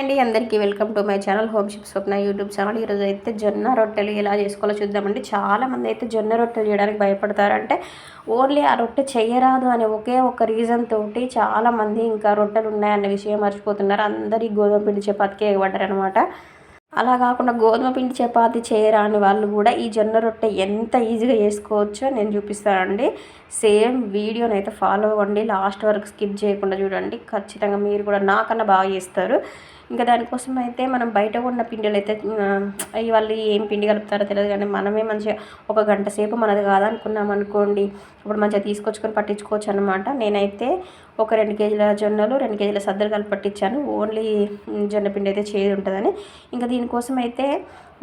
అండి. అందరికీ welcome to my channel home ship Swapna YouTube channel. ఈరోజు అయితే జొన్న రొట్టెలు ఎలా చేసుకోవాలో చూద్దామండి. చాలామంది అయితే జొన్న రొట్టెలు చేయడానికి భయపడతారంటే ఓన్లీ ఆ రొట్టె చేయరాదు అనే ఒకే ఒక రీజన్ తోటి చాలామంది ఇంకా రొట్టెలు ఉన్నాయన్న విషయం మర్చిపోతున్నారు. అందరి గోధుమ పిండి చపాతికి ఎగబడ్డారు అనమాట అలా కాకుండా గోధుమ పిండి చపాతి చేయరాని వాళ్ళు కూడా ఈ జొన్న రొట్టె ఎంత ఈజీగా చేసుకోవచ్చో నేను చూపిస్తానండి. సేమ్ వీడియోని అయితే ఫాలో అవ్వండి. లాస్ట్ వరకు స్కిప్ చేయకుండా చూడండి. ఖచ్చితంగా మీరు కూడా నాకన్నా బాగా చేస్తారు. ఇంకా దానికోసం అయితే మనం బయట ఉన్న పిండిలు అయితే వాళ్ళు ఏం పిండి కలుపుతారో తెలియదు కానీ మనమే మంచిగా ఒక గంట సేపు మనది కాదనుకున్నాం అనుకోండి ఇప్పుడు మంచిగా తీసుకొచ్చుకొని పట్టించుకోవచ్చు అనమాట నేనైతే ఒక రెండు కేజీల జొన్నలు రెండు కేజీల సద్దలు కలిపి పట్టించాను. ఓన్లీ జొన్న పిండి అయితే చేదు ఉంటుందని. ఇంకా దీనికోసం అయితే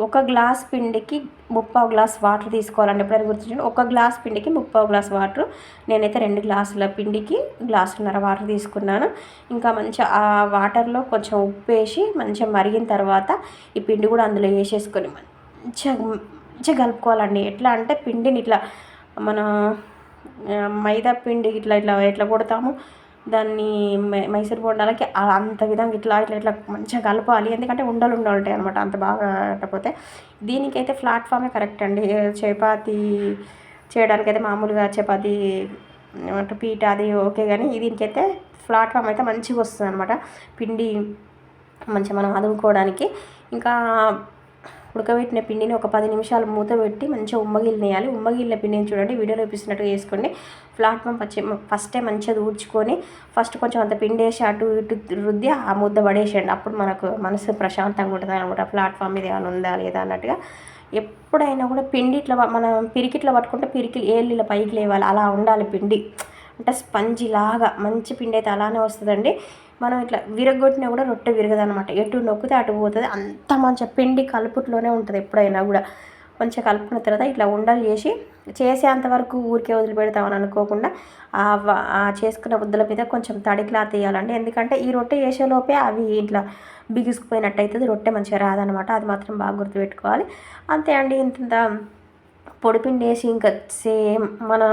ఒక గ్లాస్ పిండికి ముప్పావు గ్లాస్ వాటర్ తీసుకోవాలండి. ఎప్పుడైనా గుర్తించండి ఒక గ్లాస్ పిండికి ముప్పావు గ్లాస్ వాటర్. నేనైతే రెండు గ్లాసుల పిండికి గ్లాసున్నర వాటర్ తీసుకున్నాను. ఇంకా మంచిగా ఆ వాటర్లో కొంచెం ఉప్పు వేసి మంచిగా మరిగిన తర్వాత ఈ పిండి కూడా అందులో వేసేసుకొని మంచిగా మంచిగా కలుపుకోవాలండి. ఎట్లా అంటే పిండిని ఇట్లా మన మైదా పిండి ఇట్లా ఇట్లా ఎట్లా కొడతాము? దాన్ని మైసూర్ బోండాలకి అంత విధంగా ఇట్లా ఇట్లా ఇట్లా మంచిగా కలపాలి. ఎందుకంటే ఉండలు ఉండలు ఉంటాయి అనమాట అంత బాగా కట్టకపోతే. దీనికైతే ప్లాట్ఫామే కరెక్ట్ అండి. చపాతి చేయడానికైతే మామూలుగా చపాతి పీట అది ఓకే కానీ దీనికైతే ప్లాట్ఫామ్ అయితే మంచిగా వస్తుంది అనమాట పిండి మంచిగా మనం అదుముకోవడానికి. ఇంకా ఉడకబెట్టిన పిండిని ఒక పది నిమిషాలు మూత పెట్టి మంచిగా ఉమ్మగిలినేయాలి ఉమ్మగిలిన పిండిని చూడండి వీడియోలో చూపిస్తున్నట్టుగా వేసుకోండి ప్లాట్ఫామ్ పచ్చి ఫస్టే మంచిగా ఊడ్చుకొని ఫస్ట్ కొంచెం అంత పిండి వేసి అటు ఇటు రుద్ది ఆ ముద్ద పడేసేయండి. అప్పుడు మనకు మనసు ప్రశాంతంగా ఉంటుంది అనమాట. ప్లాట్ఫామ్ మీద ఏమైనా ఉందా లేదా అన్నట్టుగా. ఎప్పుడైనా కూడా పిండి ఇట్లా మనం పిరికిట్లా పట్టుకుంటే పిరికి ఏళ్ళు పైకి లేవాలి. అలా ఉండాలి పిండి. అంటే స్పంజి లాగా మంచి పిండి అయితే అలానే వస్తుందండి. మనం ఇట్లా విరగొట్టినా కూడా రొట్టె విరగదనమాట ఎటు నొక్కితే అటు పోతుంది. అంత మంచిగా పిండి కలుపుట్లోనే ఉంటుంది ఎప్పుడైనా కూడా. మంచిగా కలుపుకున్న తర్వాత ఇట్లా ఉండలు చేసి చేసేంతవరకు ఊరికే వదిలిపెడతామని అనుకోకుండా ఆ చేసుకున్న ముద్దల మీద కొంచెం తడి క్లాత్ వేయాలండి. ఎందుకంటే ఈ రొట్టె చేసేలోపే అవి ఇట్లా బిగుసుకుపోయినట్టు అవుతుంది రొట్టె మంచిగా రాదనమాట అది మాత్రం బాగా గుర్తుపెట్టుకోవాలి. అంతే అండి. ఇంత పొడిపిండి వేసి ఇంకా సేమ్ మన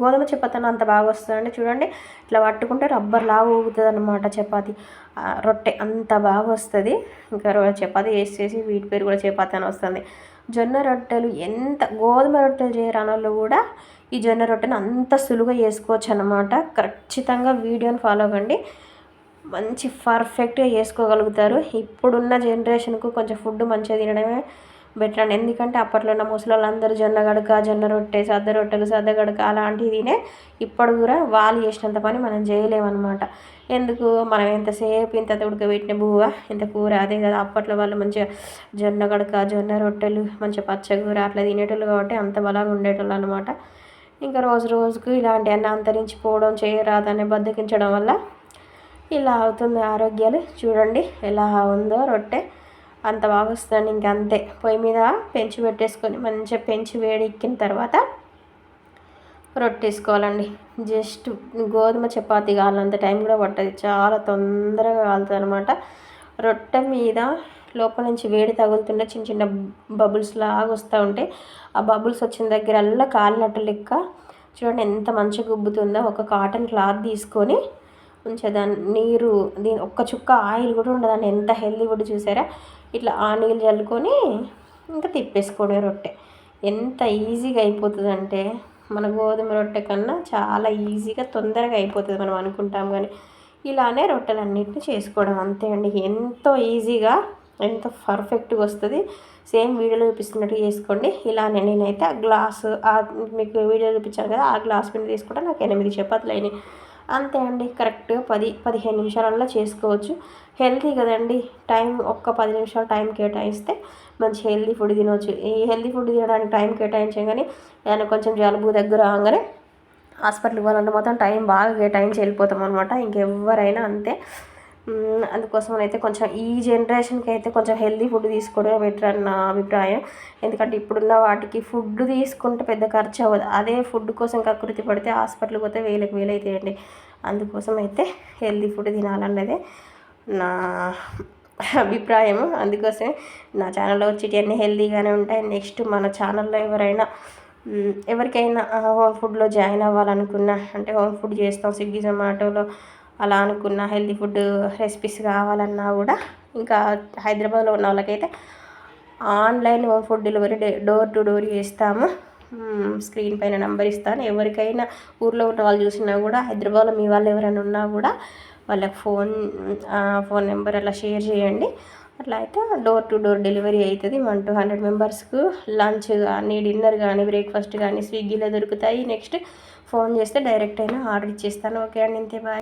గోధుమ చపాతీ అంత బాగా వస్తుందండి. చూడండి ఇట్లా పట్టుకుంటే రబ్బర్ లాగా ఊగుతుంది అనమాట చపాతి రొట్టె అంత బాగా వస్తుంది. ఇంకా చపాతీ వేసేసి వీటి పేరు కూడా చపాతి అని వస్తుంది. జొన్న రొట్టెలు ఎంత గోధుమ రొట్టెలు చేయరానోళ్ళు కూడా ఈ జొన్న రొట్టెను అంత సులువుగా చేసుకోవచ్చు అనమాట ఖచ్చితంగా వీడియోని ఫాలో అవ్వండి. మంచి పర్ఫెక్ట్గా చేసుకోగలుగుతారు. ఇప్పుడున్న జనరేషన్కు కొంచెం ఫుడ్ మంచిగా తినడమే బెటర్ అండి ఎందుకంటే అప్పట్లో ఉన్న ముసలి అందరూ జొన్న గడక జొన్న రొట్టె సద్ద రొట్టెలు సద్ద గడక అలాంటివి తినే ఇప్పుడు కూడా వాళ్ళు చేసినంత పని మనం చేయలేమన్నమాట. ఎందుకు? మనం ఎంతసేపు ఇంత ఉడకబెట్టిన బువ్వ ఇంత కూర అదే కదా అప్పట్లో వాళ్ళు మంచిగా జొన్న గడక జొన్న రొట్టెలు మంచిగా పచ్చకూర అట్లా తినేటోళ్ళు కాబట్టి అంత బలంగా ఉండేటోళ్ళు అనమాట ఇంకా రోజు రోజుకు ఇలాంటి అన్న అంతరించిపోవడం చేయరాదని బద్దకించడం వల్ల ఇలా అవుతుంది ఆరోగ్యాలు. చూడండి ఎలా ఉందో రొట్టె. అంత బాగా వస్తుందండి ఇంకంతే పొయ్యి మీద పెంచి పెట్టేసుకొని మంచిగా పెంచి వేడెక్కిన తర్వాత రొట్టేసుకోవాలండి. జస్ట్ గోధుమ చపాతీ కావాలంత టైం కూడా పట్టదు. చాలా తొందరగా కాలుతుంది అనమాట రొట్టె మీద లోపల నుంచి వేడి తగులుతుంటే చిన్న చిన్న బబుల్స్ లాగా వస్తూ ఉంటాయి ఆ బబుల్స్ వచ్చిన దగ్గరల్లా కాలినట్టు లెక్క చూడండి ఎంత మంచిగా గుబ్బుతుందో. ఒక కాటన్ క్లాత్ తీసుకొని ఉంచేదాన్ని నీరు దీని ఒక్క చుక్క ఆయిల్ కూడా ఉండదండి ఎంత హెల్దీ కూడా చూసారా? ఇట్లా ఆ నీళ్ళు చల్లుకొని ఇంకా తిప్పేసుకోవడమే రొట్టె. ఎంత ఈజీగా అయిపోతుంది అంటే మన గోధుమ రొట్టె కన్నా చాలా ఈజీగా తొందరగా అయిపోతుంది మనం అనుకుంటాం. కానీ ఇలానే రొట్టెలన్నింటినీ చేసుకోవడం అంతే అండి. ఎంతో ఈజీగా ఎంతో పర్ఫెక్ట్గా వస్తుంది. సేమ్ వీడియోలో చూపిస్తున్నట్టు చేసుకోండి. ఇలానే నేనైతే ఆ గ్లాసు మీకు వీడియో చూపించాను కదా ఆ గ్లాస్ పిండి తీసుకుంటే. నాకు ఎనిమిది చపాతీలు అయినాయి. అంతే అండి కరెక్ట్గా పది పదిహేను నిమిషాలల్లో చేసుకోవచ్చు. హెల్తీ కదండి టైం ఒక్క పది నిమిషాలు టైం కేటాయిస్తే మంచి హెల్తీ ఫుడ్ తినవచ్చు ఈ హెల్తీ ఫుడ్ తినడానికి టైం కేటాయించాం కానీ ఏమైనా కొంచెం జలుబు దగ్గర రాగానే హాస్పిటల్కి పోవాలంటే మొత్తం టైం బాగా కేటాయించి వెళ్ళిపోతాం అనమాట ఇంకెవరైనా అంతే. అందుకోసం అయితే కొంచెం ఈ జనరేషన్కి అయితే కొంచెం హెల్దీ ఫుడ్ తీసుకోవడమే బెటర్ అని నా అభిప్రాయం. ఎందుకంటే ఇప్పుడున్న వాటికి ఫుడ్ తీసుకుంటే పెద్ద ఖర్చు అవ్వదు. అదే ఫుడ్ కోసం కకృతి పడితే హాస్పిటల్కి పోతే వేలకు వేలు అవుతాయండి. అందుకోసం అయితే హెల్దీ ఫుడ్ తినాలన్నదే నా అభిప్రాయము అందుకోసమే నా ఛానల్లో వచ్చేటి అన్నీ హెల్దీగానే ఉంటాయి. నెక్స్ట్ మన ఛానల్లో ఎవరైనా ఎవరికైనా హోమ్ ఫుడ్లో జాయిన్ అవ్వాలనుకున్నా అంటే హోమ్ ఫుడ్ చేస్తాం స్విగ్గీ జొమాటోలో అలా అనుకున్న హెల్తీ ఫుడ్ రెసిపీస్ కావాలన్నా కూడా ఇంకా హైదరాబాద్లో ఉన్న వాళ్ళకైతే online food delivery door to door చేస్తాము. స్క్రీన్ పైన నెంబర్ ఇస్తాను. ఎవరికైనా ఊర్లో ఉన్న వాళ్ళు చూసినా కూడా హైదరాబాద్లో మీ వాళ్ళు ఎవరైనా ఉన్నా కూడా వాళ్ళకి ఫోన్ ఫోన్ నెంబర్ అలా షేర్ చేయండి. అట్లా అయితే డోర్ టు డోర్ డెలివరీ అవుతుంది వన్ టూ హండ్రెడ్ మెంబర్స్కు లంచ్ కానీ డిన్నర్ కానీ బ్రేక్ఫాస్ట్ కానీ స్విగ్గీలో దొరుకుతాయి. నెక్స్ట్ ఫోన్ చేస్తే డైరెక్ట్ అయినా ఆర్డర్ ఇచ్చేస్తాను. ఓకే అండి ఇంతే బాయ్.